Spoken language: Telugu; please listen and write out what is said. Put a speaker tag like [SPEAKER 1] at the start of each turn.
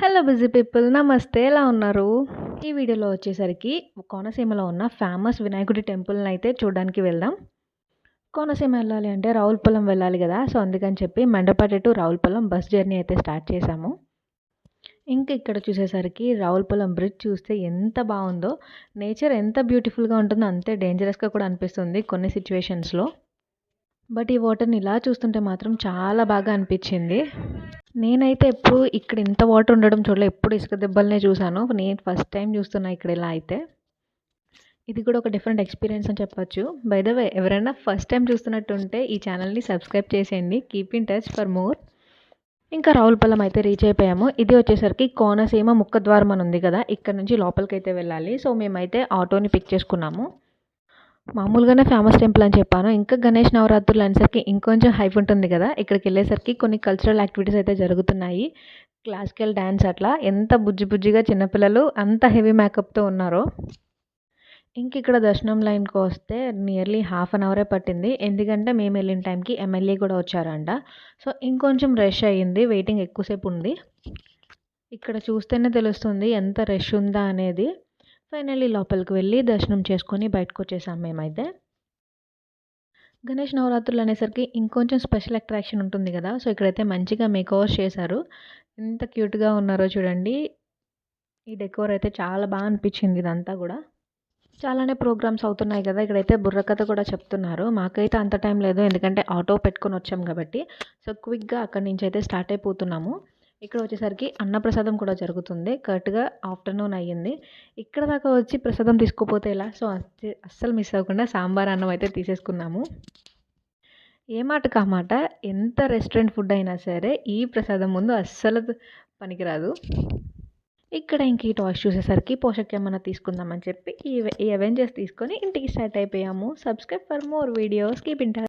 [SPEAKER 1] హలో బిజీ పీపుల్ నమస్తే ఎలా ఉన్నారు? ఈ వీడియోలో వచ్చేసరికి కోనసీమలో ఉన్న ఫేమస్ వినాయకుడి టెంపుల్ని అయితే చూడడానికి వెళ్దాం. కోనసీమ వెళ్ళాలి అంటే రావులపొలం వెళ్ళాలి కదా. సో అందుకని చెప్పి Mandapeta to Ravulapalem bus journey అయితే స్టార్ట్ చేశాము. ఇంకా ఇక్కడ చూసేసరికి రావులపొలం బ్రిడ్జ్ చూస్తే ఎంత బాగుందో. నేచర్ ఎంత బ్యూటిఫుల్గా ఉంటుందో అంతే డేంజరస్గా కూడా అనిపిస్తుంది కొన్ని సిచ్యువేషన్స్లో బట్ ఈ వాటర్ని ఇలా చూస్తుంటే మాత్రం చాలా బాగా అనిపించింది. నేనైతే ఎప్పుడు ఇక్కడ ఇంత వాటర్ ఉండడం చూడలే ఎప్పుడు ఇసుక దెబ్బలనే చూశాను నేను ఫస్ట్ టైం చూస్తున్నా ఇక్కడ ఇలా అయితే. ఇది కూడా ఒక డిఫరెంట్ ఎక్స్పీరియన్స్ అని చెప్పొచ్చు. బై ద వే ఎవరైనా ఫస్ట్ టైం చూస్తున్నట్టుంటే ఈ ఛానల్ని సబ్స్క్రైబ్ చేసేయండి. Keep in touch for more. ఇంకా రావులపల్లం అయితే రీచ్ అయిపోయాము. ఇది వచ్చేసరికి కోనసీమ ముక్కద్వారం అని ఉంది కదా ఇక్కడ నుంచి లోపలికి అయితే వెళ్ళాలి. సో మేమైతే ఆటోని పిక్ చేసుకున్నాము. మామూలుగానే ఫేమస్ టెంపుల్ అని చెప్పాను. ఇంకా గణేష్ నవరాత్రులు అనేసరికి ఇంకొంచెం హైప్ ఉంటుంది కదా. ఇక్కడికి వెళ్ళేసరికి కొన్ని కల్చరల్ యాక్టివిటీస్ అయితే జరుగుతున్నాయి. క్లాసికల్ డ్యాన్స్ అట్లా. ఎంత బుజ్జి బుజ్జిగా చిన్నపిల్లలు అంత హెవీ మేకప్తో ఉన్నారో. ఇంక ఇక్కడ దర్శనం లైన్కి వస్తే నియర్లీ హాఫ్ అన్ అవరే పట్టింది. ఎందుకంటే మేము వెళ్ళిన టైంకి ఎమ్మెల్యే కూడా వచ్చారంట. సో ఇంకొంచెం రష్ అయ్యింది. వెయిటింగ్ ఎక్కువసేపు ఉంది. ఇక్కడ చూస్తేనే తెలుస్తుంది ఎంత రష్ ఉందా అనేది. ఫైనల్లీ లోపలికి వెళ్ళి దర్శనం చేసుకొని బయటకు వచ్చేసాం మేమైతే. గణేష్ నవరాత్రులు అనేసరికి ఇంకొంచెం స్పెషల్ అట్రాక్షన్ ఉంటుంది కదా సో ఇక్కడైతే మంచిగా మేక్ ఓవర్స్ చేశారు. ఎంత క్యూట్గా ఉన్నారో చూడండి. ఈ డెకోర్ అయితే చాలా బాగా అనిపించింది ఇదంతా కూడా. చాలానే ప్రోగ్రామ్స్ అవుతున్నాయి కదా ఇక్కడైతే బుర్రకథ కూడా చెప్తున్నారు. మాకైతే అంత టైం లేదు ఎందుకంటే ఆటో పెట్టుకొని వచ్చాం కాబట్టి. సో క్విక్గా అక్కడి నుంచి అయితే స్టార్ట్ అయిపోతున్నాము. ఇక్కడ వచ్చేసరికి అన్నప్రసాదం కూడా జరుగుతుంది. కరెక్ట్గా ఆఫ్టర్నూన్ అయ్యింది. ఇక్కడ దాకా వచ్చి ప్రసాదం తీసుకోపోతే ఎలా? సో అస్సలు మిస్ అవ్వకుండా సాంబార్ అన్నం అయితే తీసేసుకున్నాము. ఏ మాట కామాట ఎంత రెస్టారెంట్ ఫుడ్ అయినా సరే ఈ ప్రసాదం ముందు అస్సలు పనికిరాదు. ఇక్కడ ఇంక ఈ టాయ్స్ చూసేసరికి పోషక్ ఏమైనా తీసుకుందామని చెప్పి ఈ ఈ అవెంజర్స్ తీసుకొని ఇంటికి స్టార్ట్ అయిపోయాము. Subscribe for more videos. Keep inter